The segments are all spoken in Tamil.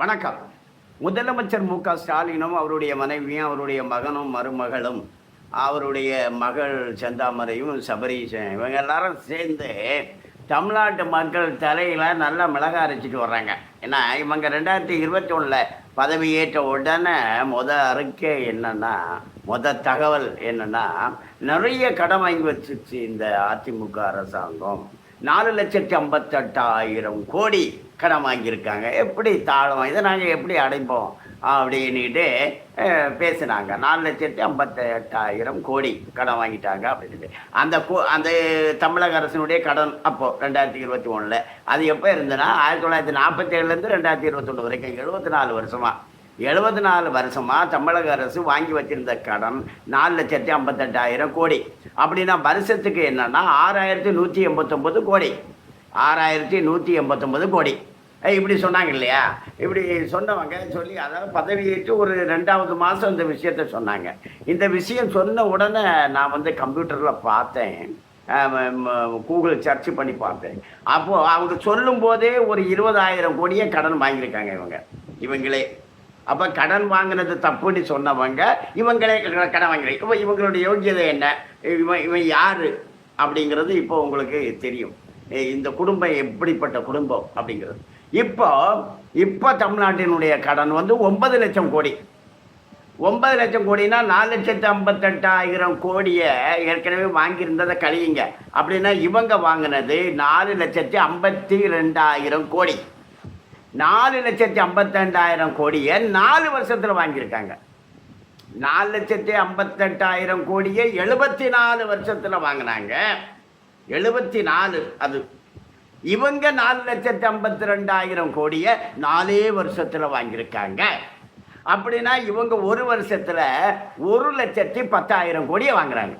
வணக்கம். முதலமைச்சர் மு க ஸ்டாலினும் அவருடைய மனைவியும் அவருடைய மகனும் மருமகளும் அவருடைய மகள் செந்தாமரையும் சபரீஷன் இவங்க எல்லாரும் சேர்ந்து தமிழ்நாட்டு மக்கள் தலையில் நல்லா மிளகா அரைச்சிட்டு வர்றாங்க. ஏன்னா இவங்க ரெண்டாயிரத்தி இருபத்தி ஒன்றில் பதவியேற்ற உடனே மொதல் அறிக்கை என்னென்னா மொத தகவல் என்னென்னா நிறைய கடன் வாங்கி வச்சிருச்சு இந்த அதிமுக அரசாங்கம். நாலு லட்சத்தி ஐம்பத்தெட்டாயிரம் கோடி கடன் வாங்கியிருக்காங்க. எப்படி தாழ்வோம் இதை நாங்கள் எப்படி அடைப்போம்? அப்படின்னுட்டு பேசினாங்க. நாலு லட்சத்தி ஐம்பத்தெட்டாயிரம் கோடி கடன் வாங்கிட்டாங்க அப்படின்ட்டு அந்த கோ அந்த தமிழக அரசினுடைய கடன் அப்போது ரெண்டாயிரத்தி இருபத்தி ஒன்றில் அது எப்போ இருந்ததுன்னா ஆயிரத்தி தொள்ளாயிரத்தி நாற்பத்தேழுலேருந்து ரெண்டாயிரத்தி இருபத்தொன்று வரைக்கும் எழுபத்தி நாலு வருஷமாக எழுபத்தி நாலு வருஷமாக தமிழக அரசு வாங்கி வச்சிருந்த கடன் நாலு லட்சத்தி ஐம்பத்தெட்டாயிரம் கோடி. அப்படின்னா வருஷத்துக்கு என்னன்னா ஆறாயிரத்தி நூற்றி எண்பத்தொம்பது கோடி. ஆறாயிரத்தி நூற்றி எண்பத்தொம்பது கோடி. இப்படி சொன்னாங்க இல்லையா? இப்படி சொன்னவங்க சொல்லி அதாவது பதவியேற்று ஒரு ரெண்டாவது மாதம் இந்த விஷயத்த சொன்னாங்க. இந்த விஷயம் சொன்ன உடனே நான் வந்து கம்ப்யூட்டரில் பார்த்தேன். கூகுள் சர்ச் பண்ணி பார்த்தேன். அப்போது அவங்க சொல்லும்போதே ஒரு இருபதாயிரம் கோடியே கடன் வாங்கியிருக்காங்க இவங்க. இவங்களே. அப்போ கடன் வாங்கினது தப்புன்னு சொன்னவங்க இவங்களே கடன் வாங்கிறேன் இப்போ இவங்களுடைய யோக்கியதை என்ன? இவன் இவன் யார்? அப்படிங்கிறது இப்போ உங்களுக்கு தெரியும். இந்த குடும்பம் எப்படிப்பட்ட குடும்பம் அப்படிங்கிறது. இப்போ இப்போ தமிழ்நாட்டினுடைய கடன் வந்து ஒன்பது லட்சம் கோடி. ஒன்பது லட்சம் கோடினா நாலு லட்சத்து ஐம்பத்தெட்டாயிரம் கோடியை ஏற்கனவே வாங்கியிருந்ததை கழியுங்க. அப்படின்னா இவங்க வாங்கினது நாலு லட்சத்தி ஐம்பத்தி ரெண்டாயிரம் கோடி. நாலு லட்சத்தி ஐம்பத்தெண்டாயிரம் கோடியை நாலு வருஷத்தில் வாங்கியிருக்காங்க. நாலு லட்சத்தி ஐம்பத்தெட்டாயிரம் கோடியை எழுபத்தி நாலு வருஷத்தில் வாங்கினாங்க. எழுபத்தி நாலு அது. இவங்க நாலு லட்சத்தி ஐம்பத்தி ரெண்டாயிரம் கோடியை நாலே வருஷத்தில் வாங்கியிருக்காங்க. அப்படின்னா இவங்க ஒரு வருஷத்தில் ஒரு லட்சத்தி பத்தாயிரம் கோடியை வாங்குறாங்க.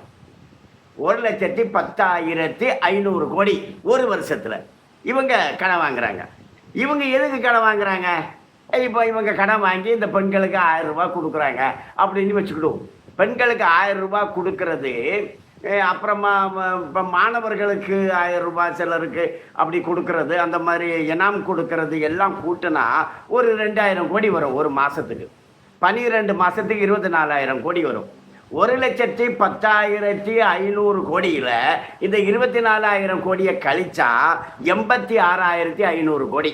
ஒரு லட்சத்தி பத்தாயிரத்தி ஐநூறு கோடி ஒரு வருஷத்தில் இவங்க கடன் வாங்குறாங்க. இவங்க எதுக்கு கடன் வாங்குறாங்க? இப்போ இவங்க கடன் வாங்கி இந்த பெண்களுக்கு ஆயிரம் ரூபாய் கொடுக்குறாங்க. அப்படின்னு வச்சுக்கிடுவோம். பெண்களுக்கு ஆயிரம் ரூபாய் கொடுக்கறது அப்புறமா இப்போ மாணவர்களுக்கு ஆயிரம் ரூபாய் சிலருக்கு அப்படி கொடுக்கறது அந்த மாதிரி இனாம் கொடுக்கறது எல்லாம் கூட்டினா ஒரு ரெண்டாயிரம் கோடி வரும் ஒரு மாதத்துக்கு பன்னிரெண்டு மாதத்துக்கு இருபத்தி நாலாயிரம் கோடி வரும். ஒரு லட்சத்தி பத்தாயிரத்தி ஐநூறு கோடியில் இந்த இருபத்தி நாலாயிரம் கோடியை கழிச்சா எண்பத்தி ஆறாயிரத்தி ஐநூறு கோடி.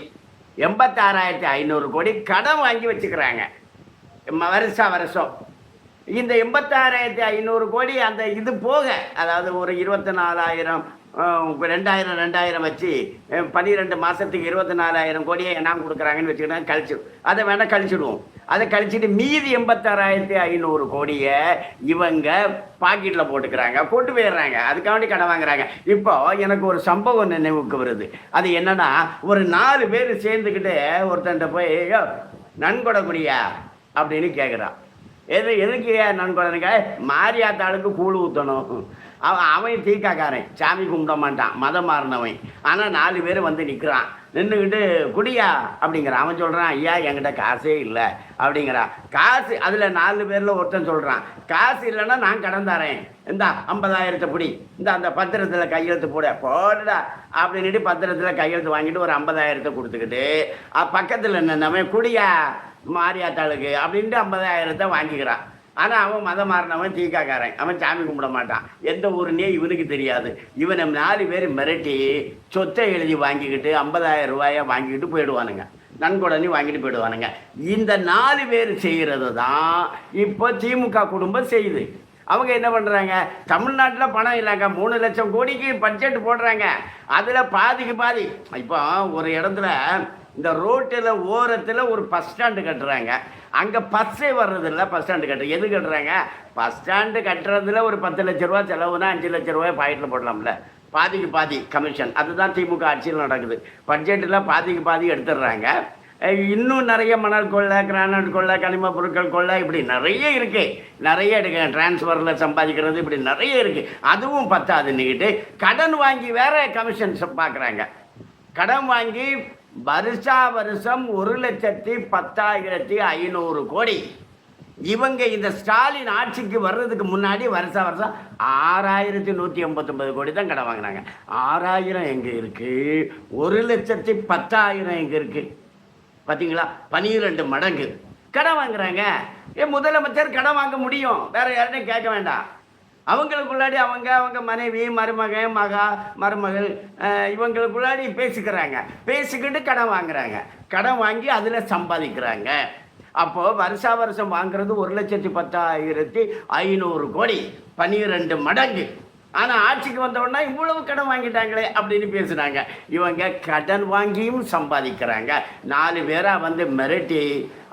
எண்பத்தாறாயிரத்தி ஐநூறு கோடி கடன் வாங்கி வச்சுக்கிறாங்க. வருஷம் வருஷம். இந்த எண்பத்தாறாயிரத்தி ஐநூறு கோடி அந்த இது போக அதாவது ஒரு இருபத்தி நாலாயிரம் ரெண்டாயிரம் ரெண்டாயிரம் வச்சு பன்னிரெண்டு மாதத்துக்கு இருபத்தி நாலாயிரம் கோடியை என்ன கொடுக்குறாங்கன்னு வச்சுக்கிட்டா கழிச்சு. அதை வேணால் கழிச்சிடுவோம். அதை கழிச்சிட்டு மீதி எண்பத்தாறாயிரத்தி ஐநூறு கோடியை இவங்க பாக்கெட்டில் போட்டுக்கிறாங்க போட்டு போயிடுறாங்க. அதுக்காண்டி கடன் வாங்குறாங்க. இப்போ எனக்கு ஒரு சம்பவம் நினைவுக்கு வருது. அது என்னன்னா ஒரு நாலு பேர் சேர்ந்துக்கிட்டு ஒருத்தன்ட்ட போய் நன்கொடக்கூடியா? அப்படின்னு கேட்குறான் எது எதுக்கு நன்கொடனுக்கா மாரியாத்தாளுக்கு கூழ் ஊற்றணும் அவன் அவன் தீக்காக்காரன். சாமி கும்பிட மாட்டான். மதம் மாறினவன். ஆனால் நாலு பேர் வந்து நிற்கிறான் நின்றுக்கிட்டு குடியா? அப்படிங்கிறான். அவன் சொல்கிறான் ஐயா என்கிட்ட காசே இல்லை. அப்படிங்கிறான். காசு அதில் நாலு பேரில் ஒருத்தன் சொல்கிறான் காசு இல்லைன்னா நான் கடன் தரேன். இந்தா ஐம்பதாயிரத்தை பிடி. இந்த அந்த பத்திரத்தில் கையெழுத்து போட. போடுடா. அப்படின்னுட்டு பத்திரத்தில் கையெழுத்து வாங்கிட்டு ஒரு ஐம்பதாயிரத்தை கொடுத்துக்கிட்டு பக்கத்தில் நின்னவன் குடியா மாரியாத்தாளுக்கு? அப்படின்ட்டு ஐம்பதாயிரத்தை வாங்கிக்கிறான். ஆனால் அவன் மதம் மாறினவன் தீக்காக்காரன் அவன் சாமி கும்பிட மாட்டான். எந்த ஊருன்னே இவனுக்கு தெரியாது. இவனை நாலு பேர் மிரட்டி சொத்தை எழுதி வாங்கிக்கிட்டு ஐம்பதாயிரம் ரூபாயை வாங்கிக்கிட்டு போயிடுவானுங்க. நன்கொடனே வாங்கிட்டு போயிடுவானுங்க. இந்த நாலு பேர் செய்கிறது தான் இப்போ திமுக குடும்பம் செய்யுது. அவங்க என்ன பண்ணுறாங்க தமிழ்நாட்டில் பணம் இல்லைங்க. மூணு லட்சம் கோடிக்கு பட்ஜெட் போடுறாங்க. அதில் பாதிக்கு பாதி. இப்போ ஒரு இடத்துல இந்த ரோட்டில் ஓரத்தில் ஒரு பஸ் ஸ்டாண்டு கட்டுறாங்க. அங்கே பஸ்ஸே வர்றதில்ல பஸ் ஸ்டாண்டு கட்டுற எது கட்டுறாங்க? பஸ் ஸ்டாண்டு கட்டுறதுல ஒரு பத்து லட்ச ரூபா செலவுனா அஞ்சு லட்ச ரூபாய் பாக்கெட்டில் போடலாம்ல. பாதிக்கு பாதி கமிஷன் அதுதான் திமுக ஆட்சியில் நடக்குது. பட்ஜெட்டில் பாதிக்கு பாதி எடுத்துடுறாங்க. இன்னும் நிறைய மணல் கொள்ளை கிரானைட் கொள்ளை கனிம பொருட்கள் கொள்ளை இப்படி நிறைய இருக்குது நிறைய எடுக்க டிரான்ஸ்ஃபரில் சம்பாதிக்கிறது இப்படி நிறைய இருக்குது அதுவும் பத்தாதுன்னுக்கிட்டு கடன் வாங்கி வேற கமிஷன் பார்க்குறாங்க கடன் வாங்கி வருஷா வருஷம் ஒரு லட்சத்தி பத்தாயிரத்தி ஐநூறு கோடி. இவங்க இந்த ஸ்டாலின் ஆட்சிக்கு வர்றதுக்கு முன்னாடி வருஷா வருஷம் ஆறாயிரத்தி நூற்றி எண்பத்தொம்பது கோடி தான் கடை வாங்கினாங்க. ஆறாயிரம் எங்கே இருக்குது ஒரு லட்சத்தி பத்தாயிரம் எங்கே இருக்குது பார்த்தீங்களா பனிரெண்டு மடங்கு. கடன் வாங்குறாங்க. ஏன் முதலமைச்சர் கடை வாங்க முடியும். வேற யார்ட்டையும் கேட்க வேண்டாம். அவங்களுக்குள்ளாடி அவங்க அவங்க மனைவி மருமகன் மகா மருமகள் இவங்களுக்குள்ளாடி பேசிக்கிறாங்க. பேசிக்கிட்டு கடன் வாங்குறாங்க. கடன் வாங்கி அதில் சம்பாதிக்கிறாங்க. அப்போது வருஷா வருஷம் வாங்குறது ஒரு லட்சத்தி பத்தாயிரத்தி ஐநூறு கோடி. பன்னிரெண்டு மடங்கு. ஆனால் ஆட்சிக்கு வந்தவுடனே இவ்வளவு கடன் வாங்கிட்டாங்களே அப்படின்னு பேசுனாங்க இவங்க கடன் வாங்கியும் சம்பாதிக்கிறாங்க. நாலு பேராக வந்து மிரட்டி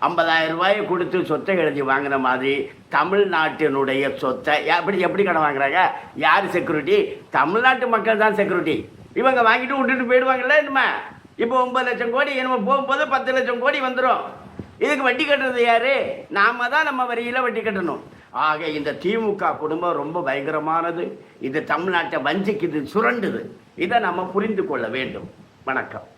ஐம்பதாயிரம் ரூபாயை கொடுத்து சொத்தை எழுதி வாங்கின மாதிரி தமிழ்நாட்டினுடைய சொத்தை. எப்படி எப்படி கடன் வாங்குறாங்க? யார் செக்யூரிட்டி தமிழ்நாட்டு மக்கள் தான் செக்யூரிட்டி இவங்க வாங்கிட்டு விட்டுட்டு போயிடுவாங்கல்ல என்னமா இப்போ ஒன்பது லட்சம் கோடி என்னமோ போகும்போது பத்து லட்சம் கோடி வந்துடும் இதுக்கு வட்டி கட்டுறது யாரு? நாம தான் நம்ம வரியில் வட்டி கட்டணும். ஆக இந்த திமுக குடும்பம் ரொம்ப பயங்கரமானது. இது தமிழ்நாட்டை வஞ்சிக்குது சுரண்டுது. இதை நம்ம புரிந்து கொள்ள வேண்டும். வணக்கம்.